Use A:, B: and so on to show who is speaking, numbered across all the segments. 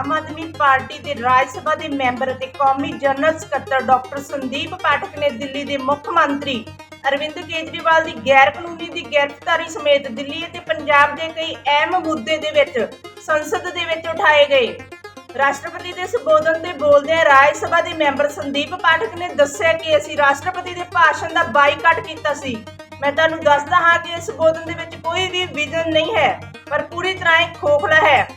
A: Aam Aadmi party ਦੇ ਰਾਜ ਸਭਾ ਦੇ member ਅਤੇ ਕੌਮੀ ਜਨਰਲ ਸਕੱਤਰ ਡਾਕਟਰ ਸੰਦੀਪ ਪਾਠਕ ਨੇ ਦਿੱਲੀ ਦੇ ਮੁੱਖ ਮੰਤਰੀ ਅਰਵਿੰਦ ਕੇਜਰੀਵਾਲ ਦੀ ਗੈਰ ਕਾਨੂੰਨੀ ਦੀ ਗ੍ਰਿਫਤਾਰੀ ਸਮੇਤ ਦਿੱਲੀ ਅਤੇ ਪੰਜਾਬ ਦੇ ਕਈ ਅਹਿਮ ਮੁੱਦੇ ਦੇ ਵਿੱਚ ਸੰਸਦ ਦੇ ਵਿੱਚ ਉਠਾਏ ਗਏ। ਰਾਸ਼ਟਰਪਤੀ ਦੇ ਸੰਬੋਧਨ ਤੇ ਬੋਲਦਿਆਂ ਰਾਜ ਸਭਾ ਦੇ ਮੈਂਬਰ ਸੰਦੀਪ ਪਾਠਕ ਨੇ ਦੱਸਿਆ ਕਿ ਅਸੀਂ ਰਾਸ਼ਟਰਪਤੀ ਦੇ ਭਾਸ਼ਣ ਦਾ ਬਾਈਕਾਟ ਕੀਤਾ ਸੀ। ਮੈਂ ਤੁਹਾਨੂੰ ਦੱਸਦਾ ਹਾਂ ਕਿ ਇਸ ਸੰਬੋਧਨ ਦੇ ਵਿੱਚ ਕੋਈ ਵੀ ਵਿਜ਼ਨ ਨਹੀਂ ਹੈ, ਪਰ ਪੂਰੀ ਤਰ੍ਹਾਂ ਇਹ ਖੋਖਲਾ ਹੈ।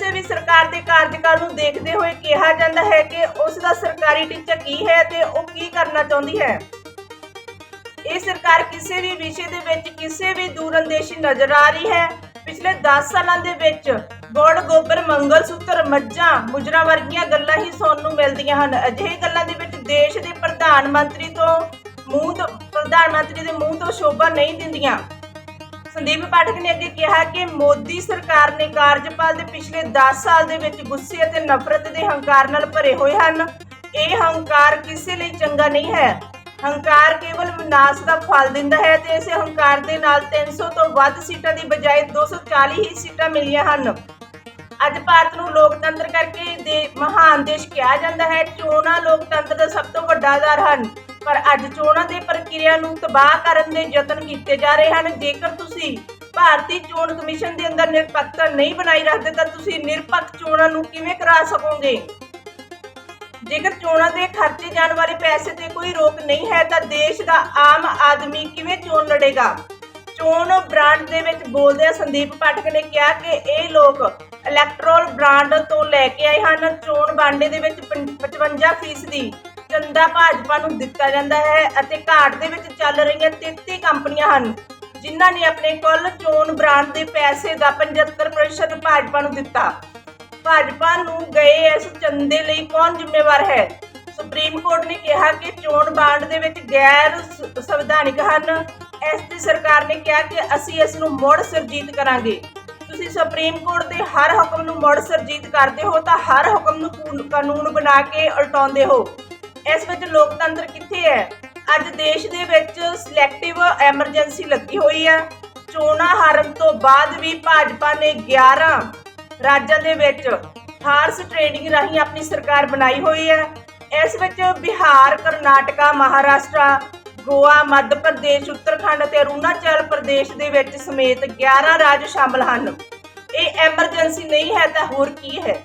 A: ਕਿਸੇ ਵੀ ਸਰਕਾਰ ਦੇ ਕਾਰਜਕਾਲ ਨੂੰ ਦੇਖਦੇ ਹੋਏ ਕਿਹਾ ਜਾਂਦਾ ਹੈ ਕਿ ਉਸ ਦਾ ਸਰਕਾਰੀ ਟੀਚਾ ਕੀ ਹੈ ਤੇ ਉਹ ਕੀ ਕਰਨਾ ਚਾਹੁੰਦੀ ਹੈ? ਇਹ ਸਰਕਾਰ ਕਿਸੇ ਵੀ ਵਿਸ਼ੇ ਦੇ ਵਿੱਚ ਕਿਸੇ ਵੀ ਦੂਰਅੰਦੇਸ਼ੀ ਨਜ਼ਰ ਆ ਰਹੀ ਹੈ। ਪਿਛਲੇ 10 ਸਾਲਾਂ ਦੇ ਵਿੱਚ ਗੋੜ ਗੋਬਰ ਮੰਗਲ ਸੂਤਰ ਮੱਝਾਂ, ਮੁਜਰਾ ਵਰਗੀਆਂ ਗੱਲਾਂ ਹੀ ਸੁਣਨ ਨੂੰ ਮਿਲਦੀਆਂ ਹਨ। ਅਜਿਹੇ ਗੱਲਾਂ ਦੇ ਵਿੱਚ ਦੇਸ਼ ਦੇ ਪ੍ਰਧਾਨ ਮੰਤਰੀ ਤੋਂ ਮੂੰਹ ਤੋਂ ਪ੍ਰਧਾਨ ਮੰਤਰੀ ਦੇ ਮੂੰਹ ਤੋਂ ਸ਼ੋਭਾ ਨਹੀਂ ਦਿੰਦੀਆਂ। ਸੰਦੀਪ ਪਾਠਕ ਨੇ ਅੱਗੇ ਕਿਹਾ ਕਿ ਮੋਦੀ ਸਰਕਾਰ ਨੇ ਕਾਰਜਪਾਲ ਦੇ ਪਿਛਲੇ 10 ਸਾਲ ਦੇ ਵਿੱਚ ਗੁੱਸੇ ਅਤੇ ਨਫ਼ਰਤ ਦੇ ਹੰਕਾਰ ਨਾਲ ਭਰੇ ਹੋਏ ਹਨ। ਇਹ ਹੰਕਾਰ ਕਿਸੇ ਲਈ ਚੰਗਾ ਨਹੀਂ ਹੈ। ਹੰਕਾਰ ਕੇਵਲ ਵਿਨਾਸ਼ ਦਾ ਫਲ ਦਿੰਦਾ ਹੈ ਤੇ ਇਸੇ ਹੰਕਾਰ ਦੇ ਨਾਲ 300 ਤੋਂ ਵੱਧ ਸੀਟਾਂ ਦੀ ਬਜਾਏ 240 ਹੀ ਸੀਟਾਂ ਮਿਲੀਆਂ ਹਨ। ਅੱਜ ਭਾਰਤ ਨੂੰ ਲੋਕਤੰਤਰ ਕਰਕੇ ਦੇ ਮਹਾਨ ਦੇਸ਼ ਕਿਹਾ ਜਾਂਦਾ ਹੈ। ਚੋਣਾਂ ਲੋਕਤੰਤਰ ਦਾ ਸਭ ਤੋਂ ਵੱਡਾ ਆਧਾਰ ਹਨ। ਪਰ ਅੱਜ ਚੋਣਾਂ ਦੇ ਪ੍ਰਕਿਰਿਆ ਨੂੰ ਤਬਾਹ ਕਰਨ ਦੇ ਯਤਨ ਕੀਤੇ ਜਾ ਰਹੇ ਹਨ। ਜੇਕਰ ਤੁਸੀਂ ਭਾਰਤੀ ਚੋਣ ਕਮਿਸ਼ਨ ਦੇ ਅੰਦਰ ਨਿਰਪੱਖਤਾ ਨਹੀਂ ਬਣਾਈ ਰੱਖਦੇ, ਤਾਂ ਤੁਸੀਂ ਨਿਰਪੱਖ ਚੋਣਾਂ ਨੂੰ ਕਿਵੇਂ ਕਰਾ ਸਕੋਗੇ? ਜੇਕਰ ਚੋਣਾਂ ਦੇ ਖਰਚੇ ਜਾਣ ਵਾਲੇ ਪੈਸੇ ਤੇ ਕੋਈ ਰੋਕ ਨਹੀਂ ਹੈ, ਤਾਂ ਦੇਸ਼ ਦਾ ਆਮ ਆਦਮੀ ਕਿਵੇਂ ਚੋਣ ਲੜੇਗਾ? ਚੋਣ ਬ੍ਰਾਂਡ ਦੇ ਵਿੱਚ ਬੋਲਦਿਆਂ ਸੰਦੀਪ ਪਾਠਕ ਨੇ ਕਿਹਾ ਕਿ ਇਹ ਲੋਕ ਇਲੈਕਟ੍ਰੋਲ ਬ੍ਰਾਂਡ ਤੋਂ ਲੈ ਕੇ ਆਏ ਹਨ। ਚੋਣ ਬਾਂਡੇ ਦੇ ਵਿੱਚ ਪੰ- 55% ਦੀ ਚੰਦਾ ਭਾਜਪਾ ਨੂੰ ਦਿੱਤਾ ਜਾਂਦਾ ਹੈ ਅਤੇ ਘਾਟ ਦੇ ਵਿੱਚ ਚੱਲ ਰਹੀਆਂ 33 ਕੰਪਨੀਆਂ ਹਨ, ਜਿਨ੍ਹਾਂ ਨੇ ਆਪਣੇ ਕੁੱਲ ਚੋਣ ਬ੍ਰਾਂਡ ਦੇ ਪੈਸੇ ਦਾ 75% ਭਾਜਪਾ ਨੂੰ ਦਿੱਤਾ। ਭਾਜਪਾ ਨੂੰ ਗਏ ਇਸ ਚੰਦੇ ਲਈ ਕੌਣ ਜ਼ਿੰਮੇਵਾਰ ਹੈ? ਸੁਪਰੀਮ ਕੋਰਟ ਨੇ ਕਿਹਾ ਕਿ ਚੋਣ ਬਾਂਡ ਦੇ ਵਿੱਚ ਗੈਰ ਸ- ਸੰਵਿਧਾਨਿਕ ਹਨ। ਇਸ ਦੀ ਸਰਕਾਰ ਨੇ ਕਿਹਾ ਕਿ ਅਸੀਂ ਇਸ ਨੂੰ ਮੁੜ ਸਰਜੀਤ ਕਰਾਂਗੇ। ਤੁਸੀਂ ਸੁਪਰੀਮ ਕੋਰਟ ਦੇ ਹਰ ਹੁਕਮ ਨੂੰ ਮੁੜ ਸਰਜੀਤ ਕਰਦੇ ਹੋ ਤਾਂ ਹਰ ਹੁਕਮ ਨੂੰ ਕਾਨੂੰਨ ਬਣਾ ਕੇ ਉਲਟਾਉਂਦੇ ਹੋ। ਇਸ ਵਿੱਚ ਲੋਕਤੰਤਰ ਕਿੱਥੇ ਹੈ? ਅੱਜ ਦੇਸ਼ ਦੇ ਵਿੱਚ ਸਿਲੈਕਟਿਵ ਐਮਰਜੈਂਸੀ ਲੱਗੀ ਹੋਈ ਹੈ ਚੋਣਾਂ ਹਾਰਨ ਤੋਂ ਬਾਅਦ ਵੀ ਭਾਜਪਾ ਨੇ 11 ਰਾਜਾਂ ਦੇ ਵਿੱਚ ਹਾਰਸ ਟ੍ਰੇਡਿੰਗ ਰਾਹੀਂ ਆਪਣੀ ਸਰਕਾਰ ਬਣਾਈ ਹੋਈ ਹੈ। ਇਸ ਵਿੱਚ ਬਿਹਾਰ, ਕਰਨਾਟਕਾ, ਮਹਾਰਾਸ਼ਟਰ, ਗੋਆ, ਮੱਧ ਪ੍ਰਦੇਸ਼, ਉੱਤਰਾਖੰਡ ਅਤੇ ਅਰੁਣਾਚਲ ਪ੍ਰਦੇਸ਼ ਦੇ ਵਿੱਚ ਸਮੇਤ 11 ਰਾਜ ਸ਼ਾਮਲ ਹਨ। ਇਹ ਐਮਰਜੈਂਸੀ ਨਹੀਂ ਹੈ ਤਾਂ ਹੋਰ ਕੀ ਹੈ?